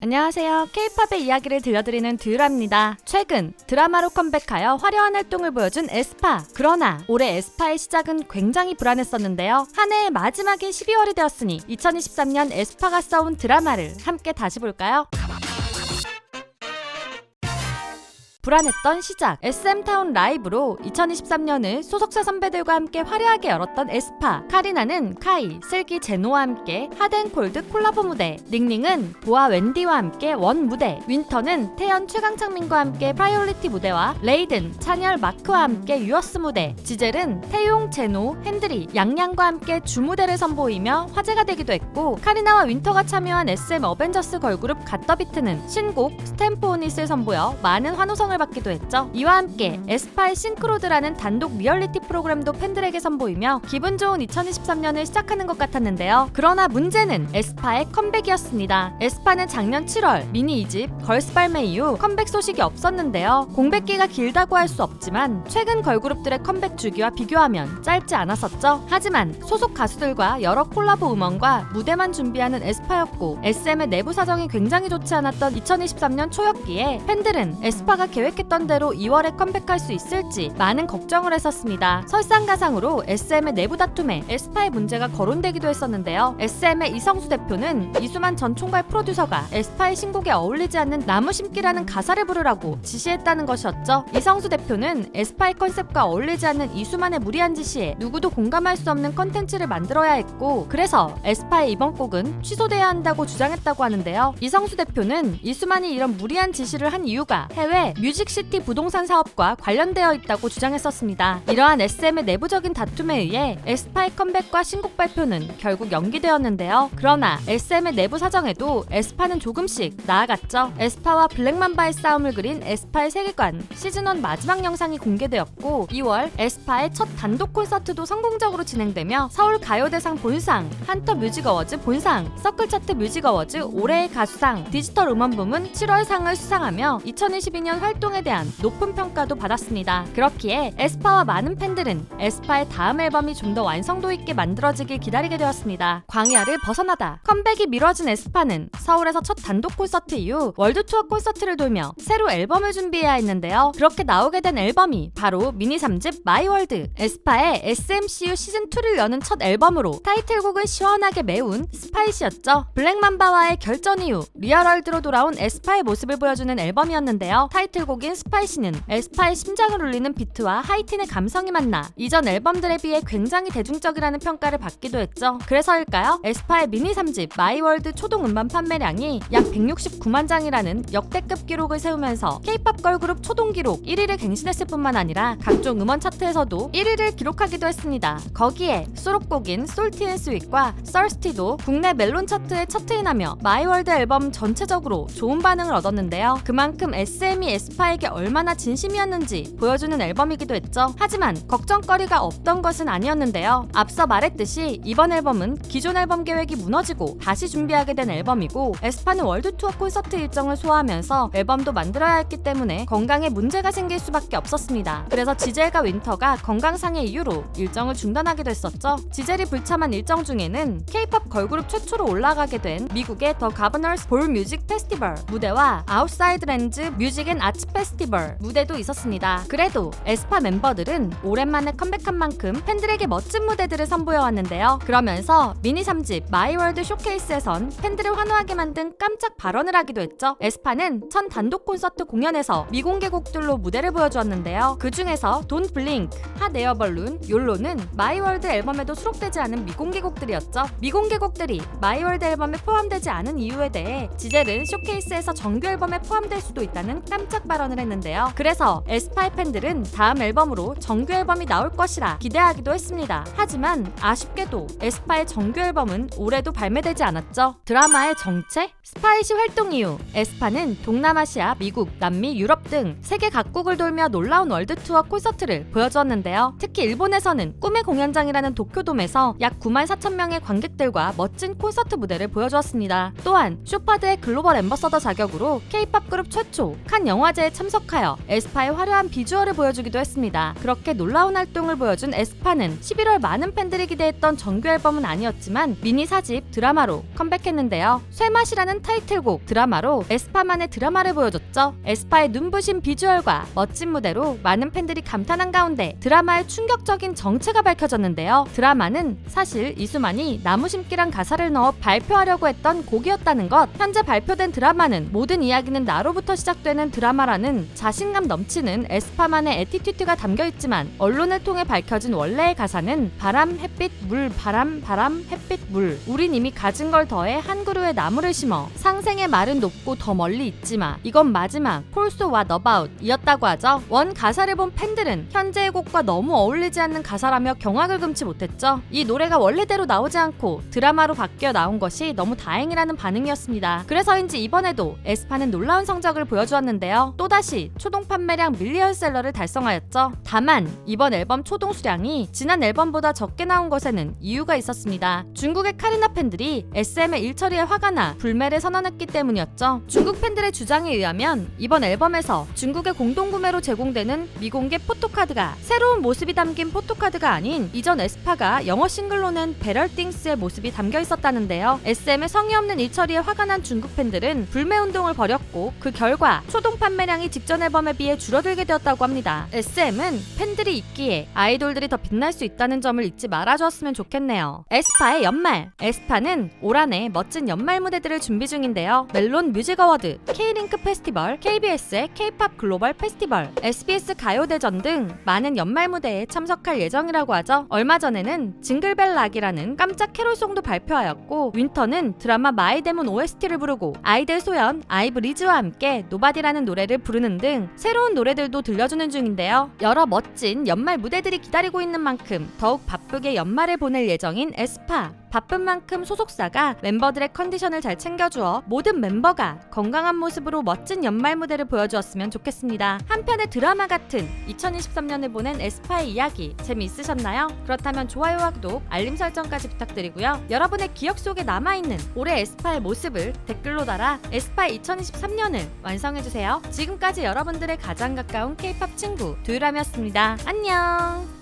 안녕하세요. K-팝의 이야기를 들려드리는 듀라입니다. 최근 드라마로 컴백하여 화려한 활동을 보여준 에스파. 그러나 올해 에스파의 시작은 굉장히 불안했었는데요. 한 해의 마지막인 12월이 되었으니 2023년 에스파가 써온 드라마를 함께 다시 볼까요? 불안했던 시작. SM타운 라이브로 2023년을 소속사 선배들과 함께 화려하게 열었던 에스파. 카리나는 카이, 슬기 제노와 함께 하덴콜드 콜라보 무대 닝닝은 보아 웬디와 함께 원 무대 윈터는 태연 최강창민과 함께 프라이올리티 무대와 레이든, 찬열 마크와 함께 유어스 무대 지젤은 태용, 제노, 핸드리, 양양과 함께 주무대를 선보이며 화제가 되기도 했고 카리나와 윈터가 참여한 SM 어벤져스 걸그룹 갓더비트는 신곡 스탬포니스를 선보여 많은 환호성을 받기도 했죠. 이와 함께 에스파의 싱크로드라는 단독 리얼리티 프로그램도 팬들에게 선보이며 기분 좋은 2023년을 시작하는 것 같았는데요. 그러나 문제는 에스파의 컴백이었습니다. 에스파는 작년 7월 미니 2집 걸스 발매 이후 컴백 소식이 없었는데요. 공백기가 길다고 할 수 없지만 최근 걸그룹들의 컴백 주기와 비교하면 짧지 않았었죠. 하지만 소속 가수들과 여러 콜라보 음원과 무대만 준비하는 에스파였고 SM의 내부 사정이 굉장히 좋지 않았던 2023년 초였기에 팬들은 에스파가 계획 했던 대로 2월에 컴백할 수 있을지 많은 걱정을 했었습니다. 설상가상으로 SM의 내부 다툼에 에스파의 문제가 거론되기도 했었는데요. SM의 이성수 대표는 이수만 전 총괄 프로듀서가 에스파의 신곡에 어울리지 않는 나무 심기라는 가사를 부르라고 지시했다는 것이었죠. 이성수 대표는 에스파의 컨셉과 어울리지 않는 이수만의 무리한 지시에 누구도 공감할 수 없는 컨텐츠를 만들어야 했고 그래서 에스파의 이번 곡은 취소돼야 한다고 주장했다고 하는데요. 이성수 대표는 이수만이 이런 무리한 지시를 한 이유가 해외 뮤 직시티 부동산 사업과 관련되어 있다고 주장했었습니다. 이러한 SM의 내부적인 다툼에 의해 에스파의 컴백과 신곡 발표는 결국 연기되었는데요. 그러나 SM의 내부 사정에도 에스파는 조금씩 나아갔죠. 에스파와 블랙맘바의 싸움을 그린 에스파의 세계관 시즌1 마지막 영상이 공개되었고 2월 에스파의 첫 단독 콘서트도 성공적으로 진행되며 서울 가요대상 본상, 한터 뮤직 어워즈 본상, 서클 차트 뮤직 어워즈 올해의 가수상, 디지털 음원 부문 7월 상을 수상하며 2022년 활동 에 대한 높은 평가도 받았습니다. 그렇기에 에스파와 많은 팬들은 에스파의 다음 앨범이 좀 더 완성도 있게 만들어지길 기다리게 되었습니다. 광야를 벗어나다 컴백이 미뤄진 에스파는 서울에서 첫 단독 콘서트 이후 월드 투어 콘서트를 돌며 새로 앨범을 준비해야 했는데요. 그렇게 나오게 된 앨범이 바로 미니 3집 마이월드 에스파의 SMCU 시즌 2를 여는 첫 앨범으로 타이틀곡을 시원하게 메운 스파이시였죠. 블랙맘바와의 결전 이후 리얼월드로 돌아온 에스파의 모습을 보여주는 앨범이었는데요. 타이틀 곡인 스파이시는 에스파의 심장을 울리는 비트와 하이틴의 감성이 만나 이전 앨범들에 비해 굉장히 대중적이라는 평가를 받기도 했죠. 그래서일까요? 에스파의 미니 3집 마이월드 초동 음반 판매량이 약 169만 장이라는 역대급 기록을 세우면서 K-팝 걸그룹 초동 기록 1위를 갱신했을 뿐만 아니라 각종 음원 차트에서도 1위를 기록하기도 했습니다. 거기에 수록곡인 솔티 앤 스윗과 썰스티도 국내 멜론 차트에 차트인하며 마이월드 앨범 전체적으로 좋은 반응을 얻었는데요. 그만큼 SM이 에스파에게 얼마나 진심이었는지 보여주는 앨범이기도 했죠. 하지만 걱정거리가 없던 것은 아니었는데요. 앞서 말했듯이 이번 앨범은 기존 앨범 계획이 무너지고 다시 준비하게 된 앨범이고 에스파는 월드 투어 콘서트 일정을 소화하면서 앨범도 만들어야 했기 때문에 건강에 문제가 생길 수밖에 없었습니다. 그래서 지젤과 윈터가 건강상의 이유로 일정을 중단하기도 했었죠. 지젤이 불참한 일정 중에는 K-팝 걸그룹 최초로 올라가게 된 미국의 더 가버너스 볼 뮤직 페스티벌 무대와 아웃사이드 렌즈 뮤직 앤 아츠 페스티벌 무대도 있었습니다. 그래도 에스파 멤버들은 오랜만에 컴백한 만큼 팬들에게 멋진 무대들을 선보여 왔는데요. 그러면서 미니 3집 마이월드 쇼케이스에선 팬들을 환호하게 만든 깜짝 발언을 하기도 했죠. 에스파는 첫 단독 콘서트 공연에서 미공개 곡들로 무대를 보여주었는데요. 그 중에서 돈 블링크, 핫 에어 벌룬, 욜로는 마이월드 앨범에도 수록되지 않은 미공개 곡들이었죠. 미공개 곡들이 마이월드 앨범에 포함되지 않은 이유에 대해 지젤은 쇼케이스에서 정규 앨범에 포함될 수도 있다는 깜짝 발언 을 했는데요. 그래서 에스파의 팬들은 다음 앨범으로 정규 앨범이 나올 것이라 기대하기도 했습니다. 하지만 아쉽게도 에스파의 정규 앨범은 올해도 발매되지 않았죠. 드라마의 정체? 스파이시 활동 이후 에스파는 동남아시아, 미국, 남미, 유럽 등 세계 각국을 돌며 놀라운 월드 투어 콘서트를 보여주었는데요. 특히 일본에서는 꿈의 공연장이라는 도쿄돔에서 약 9만 4천 명의 관객들과 멋진 콘서트 무대를 보여주었습니다. 또한 쇼파드의 글로벌 앰버서더 자격으로 K-팝 그룹 최초 칸 영화제 에 무대에 참석하여 에스파의 화려한 비주얼을 보여주기도 했습니다. 그렇게 놀라운 활동을 보여준 에스파는 11월 많은 팬들이 기대했던 정규 앨범은 아니었지만 미니 사집 드라마로 컴백했는데요. 쇠맛이라는 타이틀곡 드라마로 에스파만의 드라마를 보여줬죠. 에스파의 눈부신 비주얼과 멋진 무대로 많은 팬들이 감탄한 가운데 드라마의 충격적인 정체가 밝혀졌는데요. 드라마는 사실 이수만이 나무 심기란 가사를 넣어 발표하려고 했던 곡이었다는 것. 현재 발표된 드라마는 모든 이야기는 나로부터 시작되는 드라마라는 자신감 넘치는 에스파만의 에티튜드가 담겨 있지만 언론을 통해 밝혀진 원래의 가사는 바람, 햇빛, 물, 바람, 바람, 햇빛, 물. 우린 이미 가진 걸 더해 한 그루의 나무를 심어 상생의 말은 높고 더 멀리 있지마. 이건 마지막 폴소 왓 어바웃 이었다고 하죠. 원 가사를 본 팬들은 현재의 곡과 너무 어울리지 않는 가사라며 경악을 금치 못했죠. 이 노래가 원래대로 나오지 않고 드라마로 바뀌어 나온 것이 너무 다행이라는 반응이었습니다. 그래서인지 이번에도 에스파는 놀라운 성적을 보여주었는데요. 또다시 초동 판매량 밀리언셀러를 달성하였죠. 다만 이번 앨범 초동 수량이 지난 앨범보다 적게 나온 것에는 이유가 있었습니다. 중국의 카리나 팬들이 SM의 일처리에 화가 나 불매를 선언했기 때문이었죠. 중국 팬들의 주장에 의하면 이번 앨범에서 중국의 공동구매로 제공되는 미공개 포토카드가 새로운 모습이 담긴 포토카드가 아닌 이전 에스파가 영어 싱글로 낸 베럴띵스의 모습이 담겨 있었다는데요. SM의 성의 없는 일처리에 화가 난 중국 팬들은 불매 운동을 벌였고 그 결과 초동 판매 량이 직전 앨범에 비해 줄어들게 되었다고 합니다. SM은 팬들이 있기에 아이돌들이 더 빛날 수 있다는 점을 잊지 말아주었으면 좋겠네요. 에스파의 연말. 에스파는 올 한해 멋진 연말 무대들을 준비 중인데요. 멜론 뮤직 어워드, K링크 페스티벌, KBS의 K-팝 글로벌 페스티벌, SBS 가요대전 등 많은 연말 무대에 참석할 예정이라고 하죠. 얼마 전에는 징글벨 락이라는 깜짝 캐롤송도 발표하였고 윈터는 드라마 마이 데몬 OST를 부르고 아이들 소연 아이브 리즈와 함께 노바디라는 노래를 부르는 등 새로운 노래들도 들려주는 중인데요. 여러 멋진 연말 무대들이 기다리고 있는 만큼 더욱 바쁘게 연말을 보낼 예정인 에스파. 바쁜 만큼 소속사가 멤버들의 컨디션을 잘 챙겨주어 모든 멤버가 건강한 모습으로 멋진 연말 무대를 보여주었으면 좋겠습니다. 한편의 드라마 같은 2023년을 보낸 에스파의 이야기 재미있으셨나요? 그렇다면 좋아요와 구독, 알림 설정까지 부탁드리고요. 여러분의 기억 속에 남아있는 올해 에스파의 모습을 댓글로 달아 에스파 2023년을 완성해주세요. 지금까지 여러분들의 가장 가까운 K-팝 친구 두유람이었습니다. 안녕!